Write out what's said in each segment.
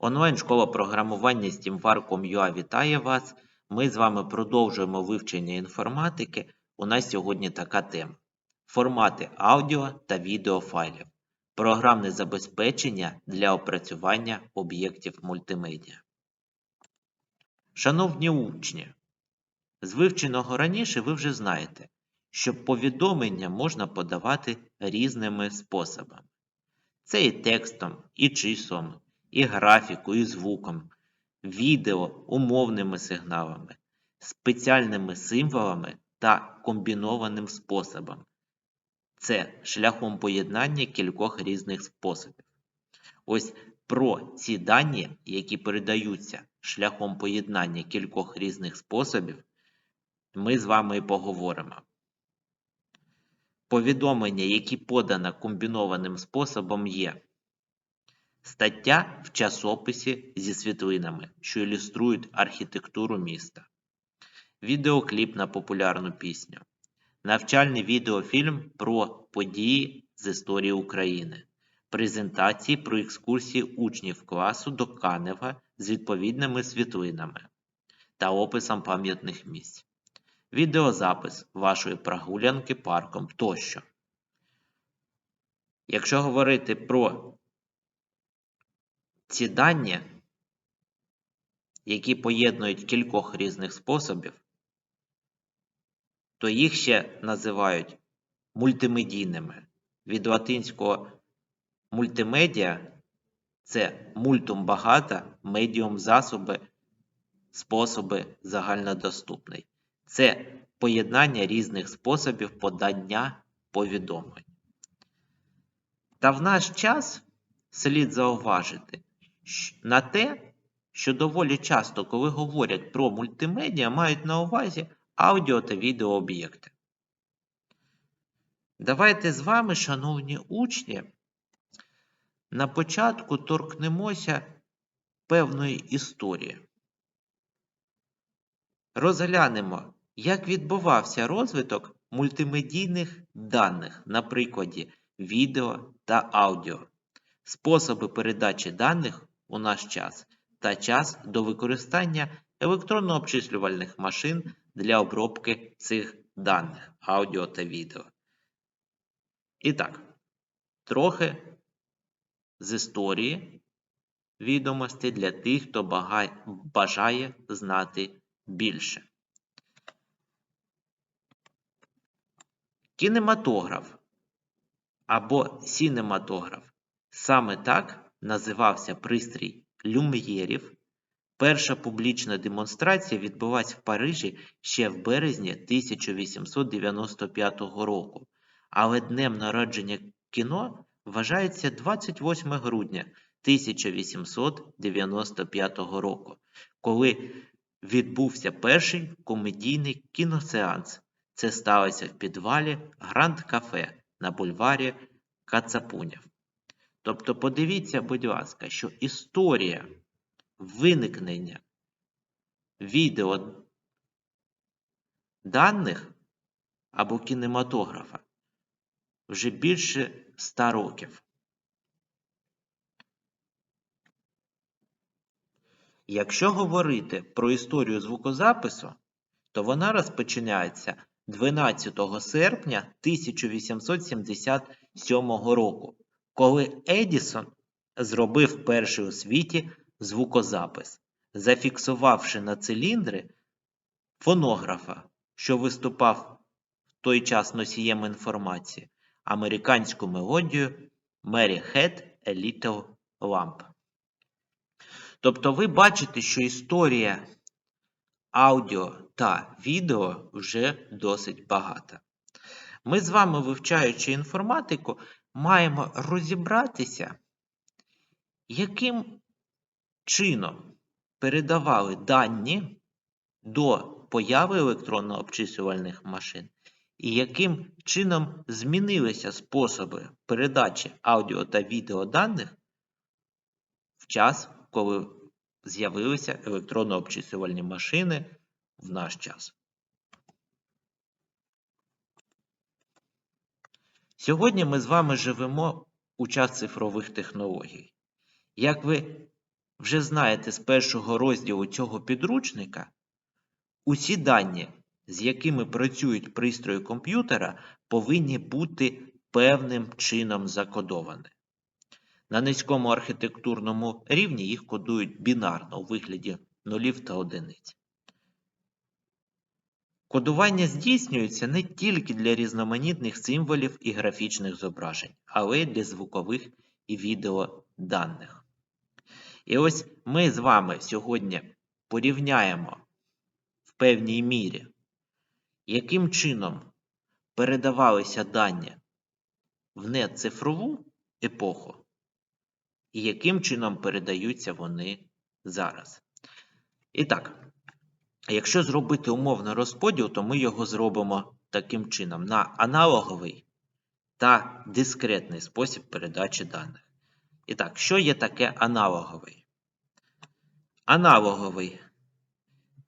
Онлайн-школа програмування SteamVar.com.ua вітає вас. Ми з вами продовжуємо вивчення інформатики. У нас сьогодні така тема: формати аудіо та відеофайлів, програмне забезпечення для опрацювання об'єктів мультимедіа. Шановні учні, з вивченого раніше ви вже знаєте, що повідомлення можна подавати різними способами. Це і текстом, і числом, і графікою, і звуком, відео, умовними сигналами, спеціальними символами та комбінованим способом. Це шляхом поєднання кількох різних способів. Ось про ці дані, які передаються шляхом поєднання кількох різних способів, ми з вами і поговоримо. Повідомлення, які подано комбінованим способом, є стаття в часописі зі світлинами, що ілюструють архітектуру міста, відеокліп на популярну пісню, навчальний відеофільм про події з історії України, презентації про екскурсії учнів класу до Канева з відповідними світлинами та описом пам'ятних місць. Відеозапис вашої прогулянки парком тощо. Якщо говорити про ці дані, які поєднують кількох різних способів, то їх ще називають мультимедійними. Від латинського мультимедіа це мультум багато, медіум засоби, способи загальнодоступний. Це поєднання різних способів подання повідомлень. Та в наш час слід зауважити на те, що доволі часто, коли говорять про мультимедіа, мають на увазі аудіо та відеооб'єкти. Давайте з вами, шановні учні, на початку торкнемося певної історії. Розглянемо, як відбувався розвиток мультимедійних даних на прикладі відео та аудіо, способи передачі даних у наш час та час до використання електронно-обчислювальних машин для обробки цих даних аудіо та відео. І так, трохи з історії відомостей для тих, хто бажає знати більше. Кінематограф або сінематограф. Саме так називався пристрій люм'єрів. Перша публічна демонстрація відбулася в Парижі ще в березні 1895 року, але днем народження кіно вважається 28 грудня 1895 року, коли відбувся перший комедійний кіносеанс. Це сталося в підвалі Гранд Кафе на бульварі Кацапунів. Тобто, подивіться, будь ласка, що історія виникнення відео даних або кінематографа вже більше 100 років. Якщо говорити про історію звукозапису, то вона розпочинається 12 серпня 1877 року, коли Едісон зробив перший у світі звукозапис, зафіксувавши на циліндри фонографа, що виступав в той час носієм інформації, американську мелодію Had a Little Lamp. Тобто ви бачите, що історія аудіо та відео вже досить багата. Ми з вами, вивчаючи інформатику, маємо розібратися, яким чином передавали дані до появи електронно-обчислювальних машин, і яким чином змінилися способи передачі аудіо та відеоданих в час коли з'явилися електронно-обчислювальні машини в наш час. Сьогодні ми з вами живемо у час цифрових технологій. Як ви вже знаєте з першого розділу цього підручника, усі дані, з якими працюють пристрої комп'ютера, повинні бути певним чином закодовані. На низькому архітектурному рівні їх кодують бінарно у вигляді нулів та одиниць. Кодування здійснюється не тільки для різноманітних символів і графічних зображень, але й для звукових і відеоданих. І ось ми з вами сьогодні порівняємо в певній мірі, яким чином передавалися дані в нецифрову епоху, і яким чином передаються вони зараз. І так, якщо зробити умовний розподіл, то ми його зробимо таким чином: на аналоговий та дискретний спосіб передачі даних. І так, що є таке аналоговий? Аналоговий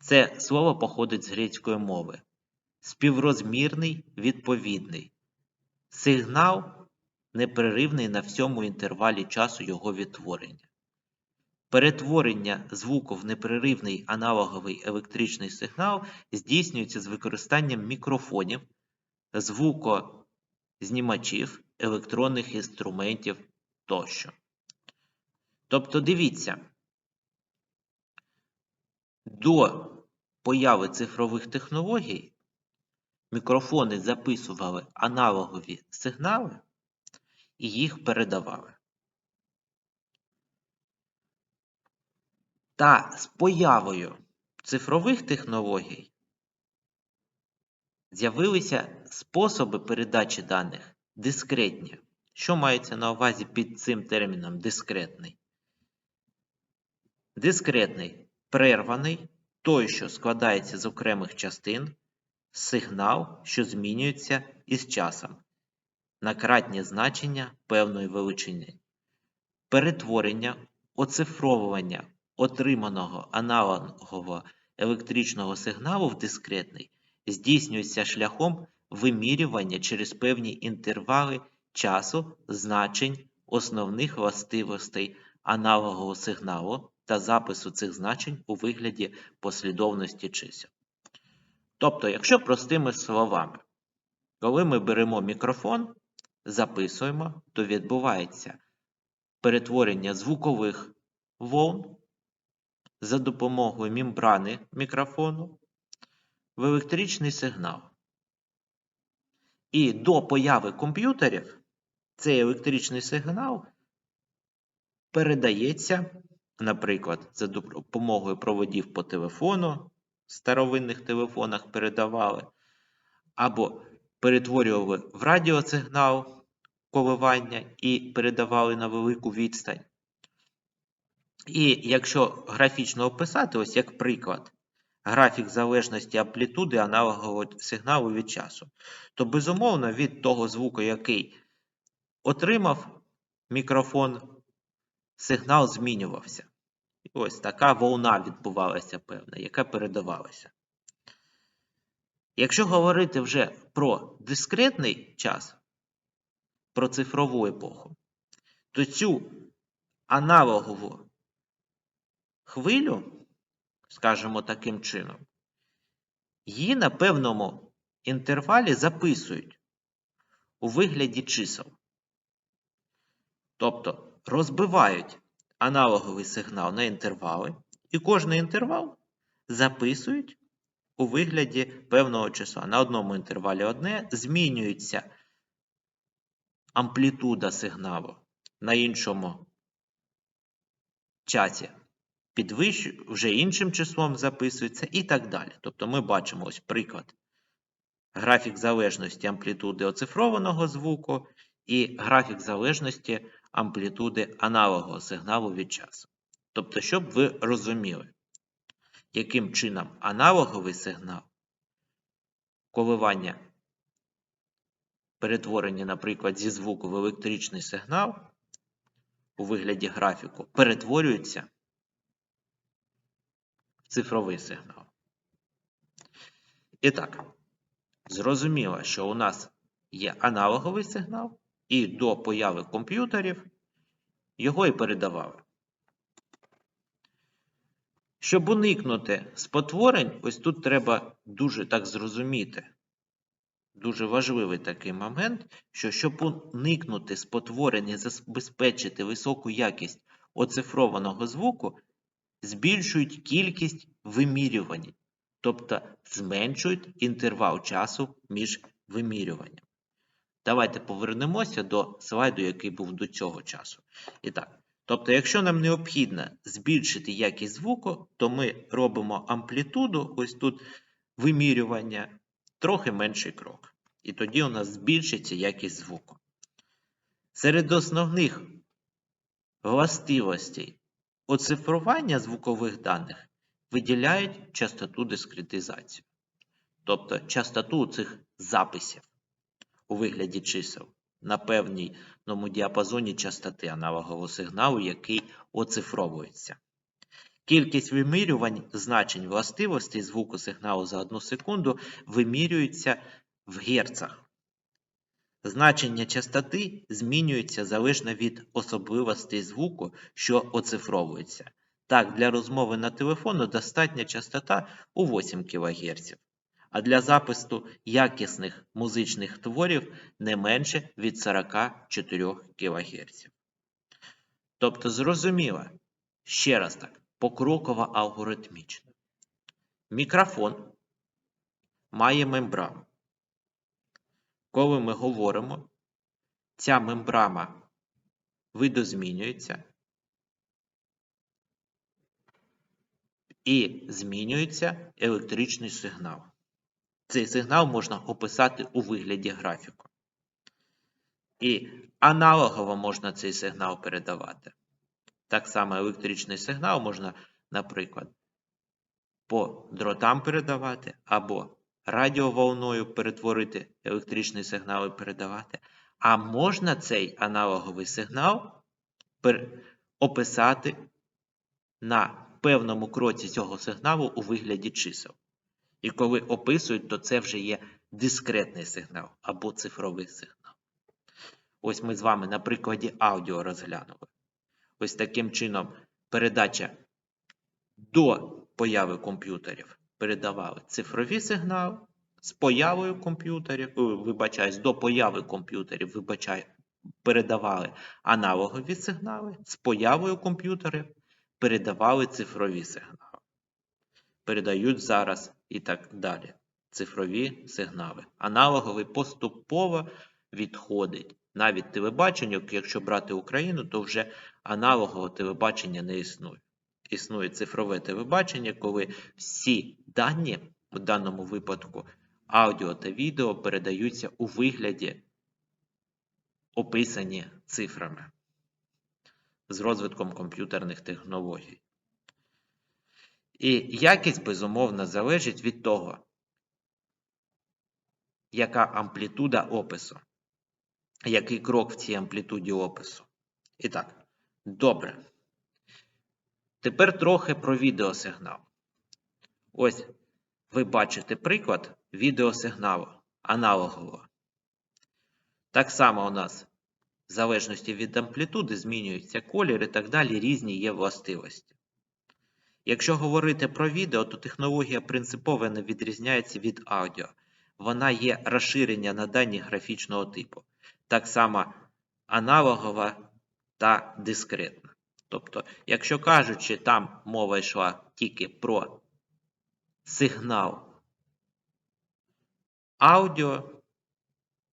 це слово походить з грецької мови. Співрозмірний, відповідний. Сигнал непреривний на всьому інтервалі часу його відтворення. Перетворення звуку в непреривний аналоговий електричний сигнал здійснюється з використанням мікрофонів, звукознімачів, електронних інструментів тощо. Тобто, дивіться, до появи цифрових технологій мікрофони записували аналогові сигнали і їх передавали. Та з появою цифрових технологій з'явилися способи передачі даних дискретні. Що мається на увазі під цим терміном дискретний? Дискретний перерваний, той, що складається з окремих частин, сигнал, що змінюється із часом на кратні значення певної величини. Перетворення, оцифровування отриманого аналогового електричного сигналу в дискретний здійснюється шляхом вимірювання через певні інтервали часу значень основних властивостей аналогового сигналу та запису цих значень у вигляді послідовності чисел. Тобто, якщо простими словами, коли ми беремо мікрофон, записуємо, то відбувається перетворення звукових волн за допомогою мембрани мікрофону в електричний сигнал. І до появи комп'ютерів цей електричний сигнал передається, наприклад, за допомогою проводів по телефону, в старовинних телефонах передавали, або перетворювали в радіосигнал коливання і передавали на велику відстань. І якщо графічно описати, ось як приклад, графік залежності амплітуди аналогового сигналу від часу, то безумовно від того звуку, який отримав мікрофон, сигнал змінювався. І ось така волна відбувалася певна, яка передавалася. Якщо говорити вже про дискретний час, про цифрову епоху, то цю аналогову хвилю, скажімо таким чином, її на певному інтервалі записують у вигляді чисел. Тобто розбивають аналоговий сигнал на інтервали, і кожний інтервал записують у вигляді певного числа. На одному інтервалі одне змінюється амплітуда сигналу, на іншому часі підвищує, вже іншим числом записується і так далі. Тобто ми бачимо ось приклад. Графік залежності амплітуди оцифрованого звуку і графік залежності амплітуди аналогового сигналу від часу. Тобто, щоб ви розуміли, яким чином аналоговий сигнал коливання перетворення, наприклад, зі звуку в електричний сигнал у вигляді графіку перетворюється цифровий сигнал. І так, зрозуміло, що у нас є аналоговий сигнал, і до появи комп'ютерів його і передавали. Щоб уникнути спотворень, ось тут треба дуже так зрозуміти. Дуже важливий такий момент, що щоб уникнути спотворень і забезпечити високу якість оцифрованого звуку, збільшують кількість вимірювань, тобто зменшують інтервал часу між вимірюванням. Давайте повернемося до слайду, який був до цього часу. І так, тобто, якщо нам необхідно збільшити якість звуку, то ми робимо амплітуду, ось тут вимірювання, трохи менший крок. І тоді у нас збільшиться якість звуку. Серед основних властивостей оцифрування звукових даних виділяють частоту дискретизації, тобто частоту цих записів у вигляді чисел на певному діапазоні частоти аналогового сигналу, який оцифровується. Кількість вимірювань значень властивостей звуку сигналу за одну секунду вимірюється в герцах. Значення частоти змінюється залежно від особливостей звуку, що оцифровується. Так, для розмови на телефону достатня частота у 8 кГц, а для запису якісних музичних творів не менше від 44 кГц. Тобто, зрозуміло, ще раз так, покроково алгоритмічно. Мікрофон має мембрану. Коли ми говоримо, ця мембрана видозмінюється і змінюється електричний сигнал. Цей сигнал можна описати у вигляді графіку. І аналогово можна цей сигнал передавати. Так само електричний сигнал можна, наприклад, по дротам передавати, або радіоволною перетворити електричний сигнал і передавати. А можна цей аналоговий сигнал описати на певному кроці цього сигналу у вигляді чисел. І коли описують, то це вже є дискретний сигнал або цифровий сигнал. Ось ми з вами на прикладі аудіо розглянули. Ось таким чином передача до появи комп'ютерів передавали цифрові сигнали, з появою комп'ютерів, вибачаюсь, до появи комп'ютерів вибачаю, передавали аналогові сигнали, з появою комп'ютерів передавали цифрові сигнали. Передають зараз і так далі. Цифрові сигнали. Аналоговий поступово відходить. Навіть телебачення, якщо брати Україну, то вже аналогового телебачення не існує. Існує цифрове телебачення, коли всі дані, в даному випадку аудіо та відео, передаються у вигляді, описані цифрами з розвитком комп'ютерних технологій. І якість, безумовно, залежить від того, яка амплітуда опису, який крок в цій амплітуді опису. І так, добре. Тепер трохи про відеосигнал. Ось ви бачите приклад відеосигналу аналогового. Так само у нас, в залежності від амплітуди, змінюється колір і так далі, різні є властивості. Якщо говорити про відео, то технологія принципово не відрізняється від аудіо. Вона є розширення на дані графічного типу. Так само аналогова та дискретна. Тобто, якщо кажучи, там мова йшла тільки про сигнал аудіо,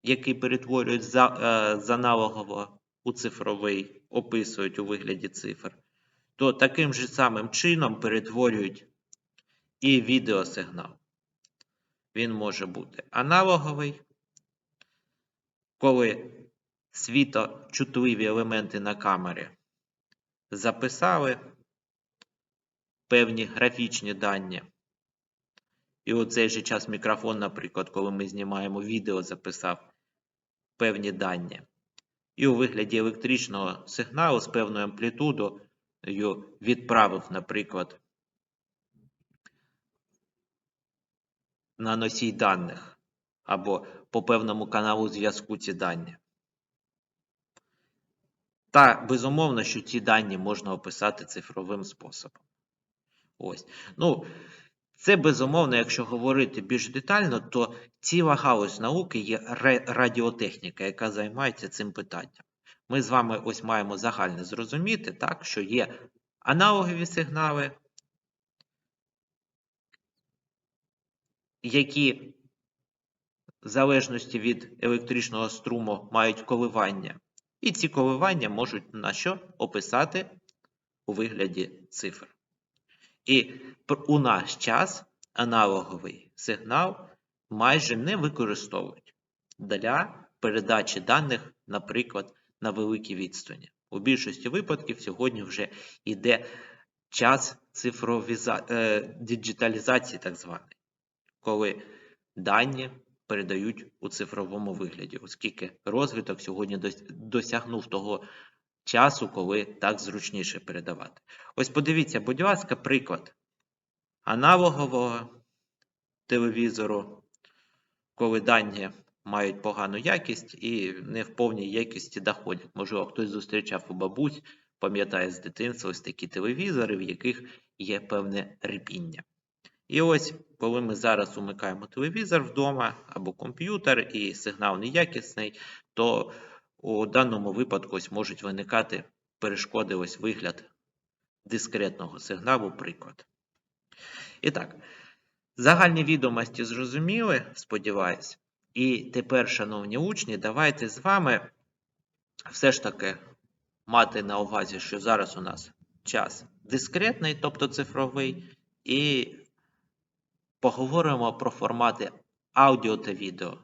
який перетворюють з аналогово у цифровий, описують у вигляді цифр, то таким же самим чином перетворюють і відеосигнал. Він може бути аналоговий, коли світочутливі елементи на камері записали певні графічні дані. І у цей же час мікрофон, наприклад, коли ми знімаємо відео, записав певні дані. І у вигляді електричного сигналу з певною амплітудою відправив, наприклад, на носій даних або по певному каналу зв'язку ці дані. Та, безумовно, що ці дані можна описати цифровим способом. Ось. Ну, це безумовно, якщо говорити більш детально, то ціла галузь науки є радіотехніка, яка займається цим питанням. Ми з вами ось маємо загально зрозуміти, так, що є аналогові сигнали, які в залежності від електричного струму мають коливання. І ці коливання можуть на що описати у вигляді цифр. І у наш час аналоговий сигнал майже не використовують для передачі даних, наприклад, на великій відстані. У більшості випадків сьогодні вже йде час цифровіза... е, діджиталізації, так званий, коли дані передають у цифровому вигляді, оскільки розвиток сьогодні досягнув того часу, коли так зручніше передавати. Ось подивіться, будь ласка, приклад аналогового телевізору, коли дані мають погану якість і не в повній якості доходять. Можливо, хтось зустрічав у бабусь, пам'ятає з дитинства ось такі телевізори, в яких є певне репіння. І ось, коли ми зараз умикаємо телевізор вдома або комп'ютер, і сигнал неякісний, то у даному випадку ось можуть виникати перешкоди, ось вигляд дискретного сигналу, приклад. І так, загальні відомості зрозуміли, сподіваюсь. І тепер, шановні учні, давайте з вами все ж таки мати на увазі, що зараз у нас час дискретний, тобто цифровий, і поговоримо про формати аудіо та відео.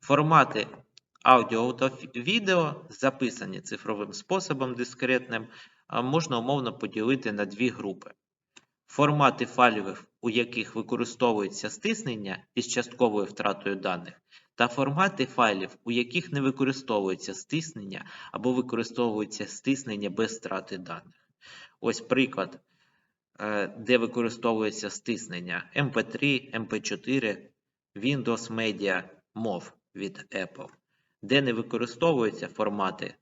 Формати аудіо та відео, записані цифровим способом дискретним, можна умовно поділити на дві групи. Формати файлів, у яких використовується стиснення із частковою втратою даних, та формати файлів, у яких не використовується стиснення або використовується стиснення без втрати даних. Ось приклад, де використовується стиснення MP3, MP4, Windows Media MOV від Apple, де не використовуються формати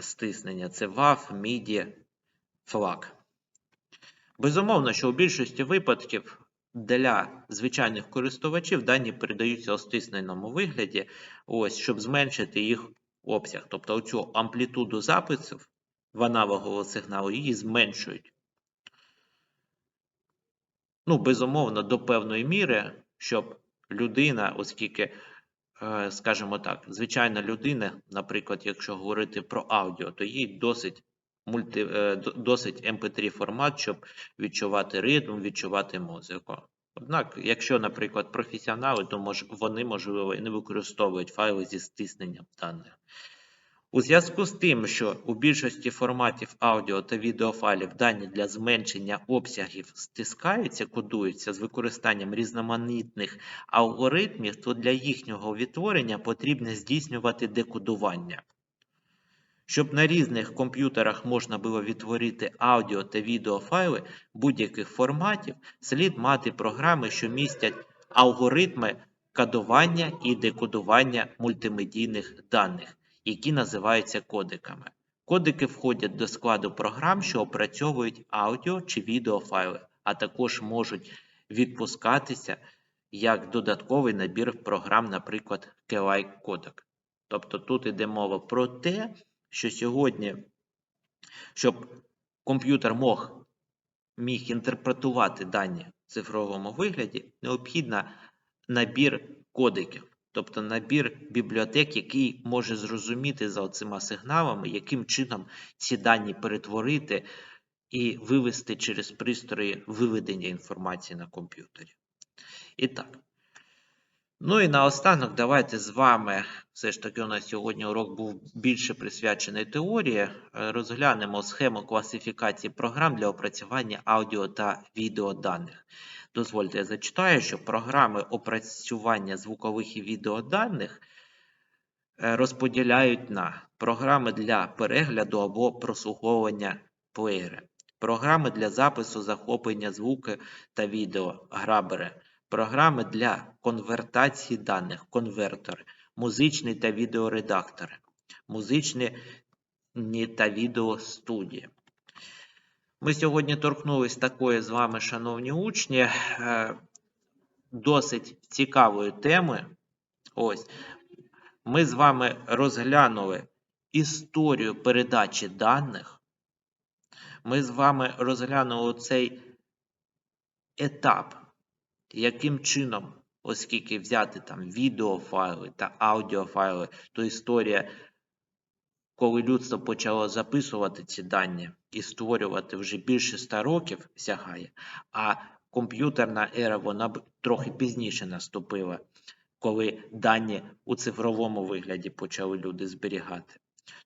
стиснення, це WAV, MIDI, FLAC. Безумовно, що у більшості випадків для звичайних користувачів дані передаються у стисненому вигляді, ось, щоб зменшити їх обсяг. Тобто оцю амплітуду записів в аналогового сигналу її зменшують. Ну, безумовно, до певної міри, щоб людина, оскільки, е, скажімо так, звичайна людина, наприклад, якщо говорити про аудіо, то їй досить мульти, е, досить MP3 формат, щоб відчувати ритм, відчувати музику. Однак, якщо, наприклад, професіонали, то мож, вони, можливо, і не використовують файли зі стисненням даних. У зв'язку з тим, що у більшості форматів аудіо та відеофайлів дані для зменшення обсягів стискаються, кодуються з використанням різноманітних алгоритмів, то для їхнього відтворення потрібно здійснювати декодування. Щоб на різних комп'ютерах можна було відтворити аудіо та відеофайли будь-яких форматів, слід мати програми, що містять алгоритми кодування і декодування мультимедійних даних, які називаються кодиками. Кодики входять до складу програм, що опрацьовують аудіо чи відеофайли, а також можуть відпускатися як додатковий набір програм, наприклад, KLI кодек. Тобто тут йде мова про те, що сьогодні, щоб комп'ютер мог, міг інтерпретувати дані в цифровому вигляді, необхідно набір кодиків, тобто набір бібліотек, який може зрозуміти за цими сигналами, яким чином ці дані перетворити і вивести через пристрої виведення інформації на комп'ютері. І так. Ну і наостанок, давайте з вами, все ж таки у нас сьогодні урок був більше присвячений теорії, е, розглянемо схему класифікації програм для опрацювання аудіо та відеоданих. Дозвольте, я зачитаю, що програми опрацювання звукових і відеоданих е, розподіляють на програми для перегляду або прослуховування плеєри, програми для запису захоплення звуку та відео, грабери, програми для конвертації даних, конвертери, музичний та відеоредактори, музичні та відеостудії. Ми сьогодні торкнулись такої з вами, шановні учні, е, досить цікавої теми. Ось ми з вами розглянули історію передачі даних. Ми з вами розглянули цей етап, яким чином, оскільки взяти там відеофайли та аудіофайли, то історія, коли людство почало записувати ці дані і створювати вже більше 100 років сягає, а комп'ютерна ера вона б трохи пізніше наступила, коли дані у цифровому вигляді почали люди зберігати.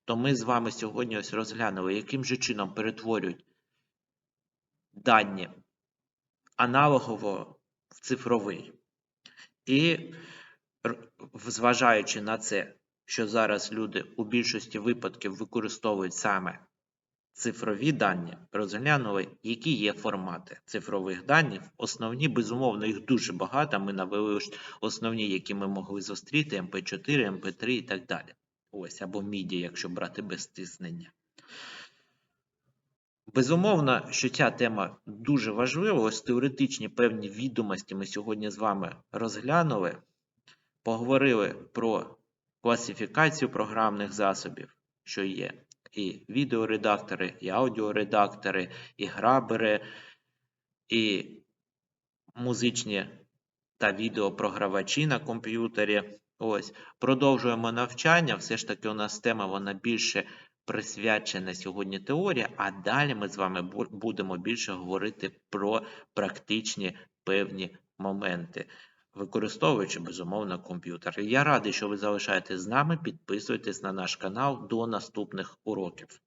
То ми з вами сьогодні ось розглянули, яким же чином перетворюють дані аналогово в цифровий. І зважаючи на це, що зараз люди у більшості випадків використовують саме цифрові дані, розглянули, які є формати цифрових даних. Основні, безумовно, їх дуже багато. Ми навели основні, які ми могли зустріти: MP4, MP3 і так далі. Ось, або MIDI, якщо брати без стиснення. Безумовно, що ця тема дуже важлива. Ось теоретичні певні відомості ми сьогодні з вами розглянули, поговорили про класифікацію програмних засобів, що є і відеоредактори, і аудіоредактори, і грабери, і музичні та відеопрогравачі на комп'ютері. Ось продовжуємо навчання. Все ж таки, у нас тема вона більше присвячена сьогодні теорія, а далі ми з вами будемо більше говорити про практичні певні моменти, використовуючи безумовно комп'ютер. Я радий, що ви залишаєтесь з нами. Підписуйтесь на наш канал до наступних уроків.